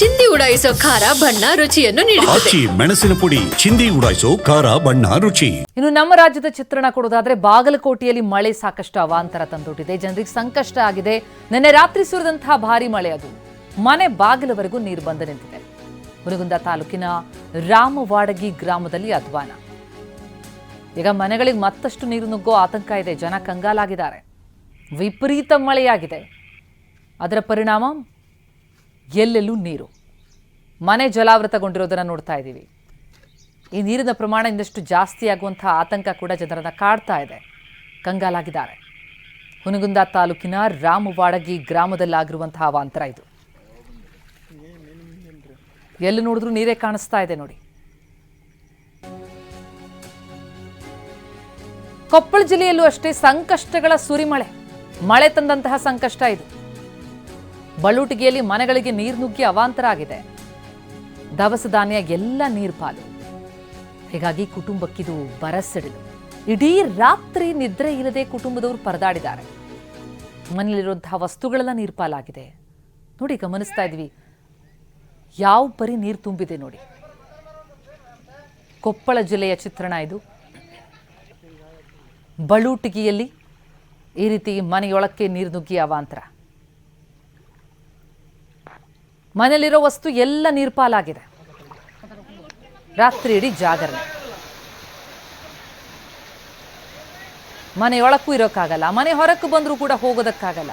ಚಿಂದಿ ಉಡಾಯಿಸೋ ಖಾರ ಬಣ್ಣ ರುಚಿಯನ್ನು ನೀಡುತ್ತದೆ. ಆಚಿ ಮೆಣಸಿನ ಪುಡಿ ಚಿಂದಿ ಉಡಾಯಿಸೋ ಖಾರ ಬಣ್ಣ ರುಚಿ. ಇನ್ನು ನಮ್ಮ ರಾಜ್ಯದ ಚಿತ್ರಣ ಕೊಡೋದಾದ್ರೆ ಬಾಗಲಕೋಟೆಯಲ್ಲಿ ಮಳೆ ಸಾಕಷ್ಟು ಅವಾಂತರ ತಂದೊಡ್ಡಿದೆ ಜನರಿಗೆ ಸಂಕಷ್ಟ ಆಗಿದೆ. ನಿನ್ನೆ ರಾತ್ರಿ ಸುರಿದಂತಹ ಭಾರಿ ಮಳೆ ಅದು. ಮನೆ ಬಾಗಿಲವರೆಗೂ ನೀರು ಬಂದು ನಿಂತಿದೆ. ಹುನಗುಂದ ತಾಲೂಕಿನ ರಾಮವಾಡಗಿ ಗ್ರಾಮದಲ್ಲಿ ಅಧ್ವಾನ. ಈಗ ಮನೆಗಳಿಗೆ ಮತ್ತಷ್ಟು ನೀರು ನುಗ್ಗೋ ಆತಂಕ ಇದೆ. ಜನ ಕಂಗಾಲಾಗಿದ್ದಾರೆ. ವಿಪರೀತ ಮಳೆಯಾಗಿದೆ. ಅದರ ಪರಿಣಾಮ ಎಲ್ಲೆಲ್ಲೂ ನೀರು. ಮನೆ ಜಲಾವೃತಗೊಂಡಿರೋದನ್ನು ನೋಡ್ತಾ ಇದ್ದೀವಿ. ಈ ನೀರಿನ ಪ್ರಮಾಣ ಇನ್ನಷ್ಟು ಜಾಸ್ತಿ ಆಗುವಂಥ ಆತಂಕ ಕೂಡ ಜನರನ್ನು ಕಾಡ್ತಾ ಇದೆ. ಕಂಗಾಲಾಗಿದ್ದಾರೆ. ಹುನಗುಂದ ತಾಲೂಕಿನ ರಾಮವಾಡಗಿ ಗ್ರಾಮದಲ್ಲಾಗಿರುವಂತಹ ಅವಾಂತರ ಇದು. ಎಲ್ಲಿ ನೋಡಿದ್ರೂ ನೀರೇ ಕಾಣಿಸ್ತಾ ಇದೆ ನೋಡಿ. ಕೊಪ್ಪಳ ಜಿಲ್ಲೆಯಲ್ಲೂ ಅಷ್ಟೇ ಸಂಕಷ್ಟಗಳ ಸುರಿಮಳೆ. ಮಳೆ ತಂದಂತಹ ಸಂಕಷ್ಟ ಇದು. ಬಳುಟಿಗೆಯಲ್ಲಿ ಮನೆಗಳಿಗೆ ನೀರು ನುಗ್ಗಿ ಅವಾಂತರ ಆಗಿದೆ ದವಸ ಧಾನ್ಯ, ಎಲ್ಲ ನೀರ್ಪಾಲು. ಹೀಗಾಗಿ ಕುಟುಂಬಕ್ಕಿದು ಬರಸಿಡಿಲು ಇಡೀ ರಾತ್ರಿ ನಿದ್ರೆ ಇಲ್ಲದೆ ಕುಟುಂಬದವರು ಪರದಾಡಿದ್ದಾರೆ. ಮನೆಯಲ್ಲಿರುವಂತಹ ವಸ್ತುಗಳೆಲ್ಲ ನೀರ್ಪಾಲಾಗಿದೆ. ನೋಡಿ, ಗಮನಿಸ್ತಾ ಇದ್ವಿ. ಯಾವ ಪರಿ ನೀರು ತುಂಬಿದೆ ನೋಡಿ. ಕೊಪ್ಪಳ ಜಿಲ್ಲೆಯ ಚಿತ್ರಣ ಇದು. ಬಳೂಟಿಗೆಯಲ್ಲಿ ಈ ರೀತಿ ಮನೆಯೊಳಕ್ಕೆ ನೀರು ನುಗ್ಗಿ ಅವಾಂತರ. ಮನೆಯಲ್ಲಿರೋ ವಸ್ತು ಎಲ್ಲ ನೀರ್ಪಾಲಾಗಿದೆ. ರಾತ್ರಿ ಇಡೀ ಜಾಗರಣೆ. ಮನೆಯೊಳಕ್ಕೂ ಇರೋಕ್ಕಾಗಲ್ಲ, ಮನೆ ಹೊರಕ್ಕೂ ಬಂದರೂ ಕೂಡ ಹೋಗೋದಕ್ಕಾಗಲ್ಲ.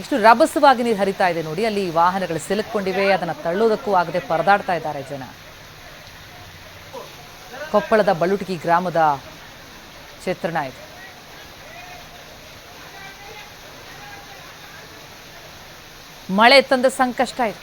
ಎಷ್ಟು ರಭಸವಾಗಿ ನೀರು ಹರಿತಾ ಇದೆ ನೋಡಿ, ಅಲ್ಲಿ ವಾಹನಗಳು ಸಿಲುಕೊಂಡಿವೆ ಅದನ್ನು ತಳ್ಳೋದಕ್ಕೂ ಆಗದೆ ಪರದಾಡ್ತಾ ಇದ್ದಾರೆ ಜನ. ಕೊಪ್ಪಳದ ಬಳುಟಗಿ ಗ್ರಾಮದ ಚಿತ್ರಣ ಇದು ಮಳೆ ತಂದ ಸಂಕಷ್ಟ ಇದು.